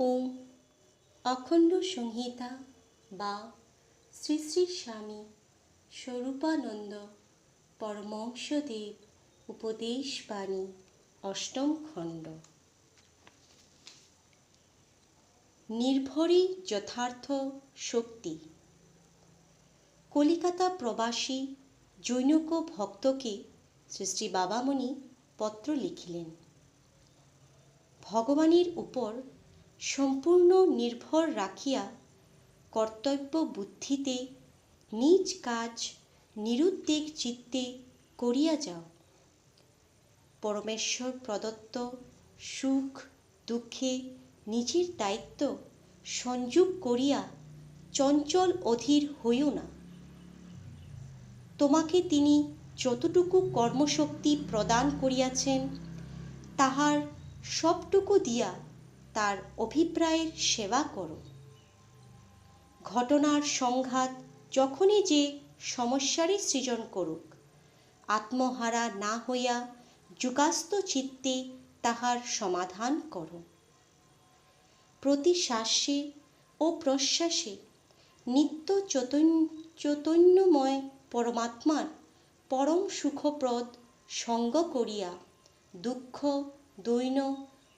ওম অখণ্ড সংহিতা বা শ্রী শ্রী স্বামী স্বরূপানন্দ পরমংসদেব উপদেশ বাণী অষ্টম খণ্ড। নির্ভরই যথার্থ শক্তি। কলিকাতা প্রবাসী জৈনক ভক্তকে শ্রী শ্রী বাবামণি পত্র লিখিলেন। ভগবানের উপর সম্পূর্ণ নির্ভর রাখিয়া কর্তব্য বুদ্ধিতে নিজ কাজ নিরুদ্বেগ চিত্তে করিয়া যাও। পরমেশ্বর প্রদত্ত সুখ, দুঃখে নিজের দায়িত্ব সংযোগ করিয়া চঞ্চল অধীর হইও না। তোমাকে তিনি যতটুকু কর্মশক্তি প্রদান করিয়াছেন, তাহার সবটুকু দিয়া তার অভিপ্রায়ের সেবা করো। ঘটনার সংঘাত যখনই যে সমস্যারই সৃজন করুক, আত্মহারা না হইয়া যুগাস্ত চিত্তে তাহার সমাধান করো। প্রতি শ্বাসে ও প্রশ্বাসে নিত্য চৈতন্য চৈতন্যময় পরমাত্মার পরম সুখপ্রদ সঙ্গ করিয়া দুঃখ দৈন্য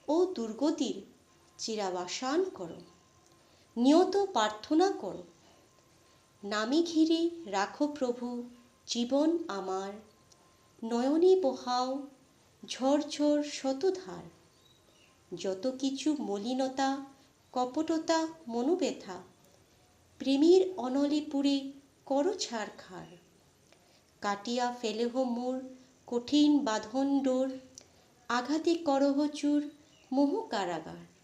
ও দুর্গতির চিরাবাসান করো। নিয়ত প্রার্থনা করো। নামি ঘিরে রাখো প্রভু, জীবন আমার। নয়নে বহাও ঝরঝর শতধার। যত কিছু মলিনতা, কপটতা, মনোব্যথা, প্রেমীর অনলে পুরে করো ছাড়খাড় কাটিয়া ফেলেহ মোর কঠিন বাঁধন ডোর, আঘাতে করহ চুর মোহ কারাগার।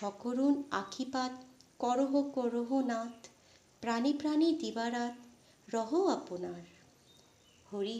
সকরুণ আখিপাত করহ করহ নাথ প্রাণী প্রাণী দিবারাত রহ আপনার। হরি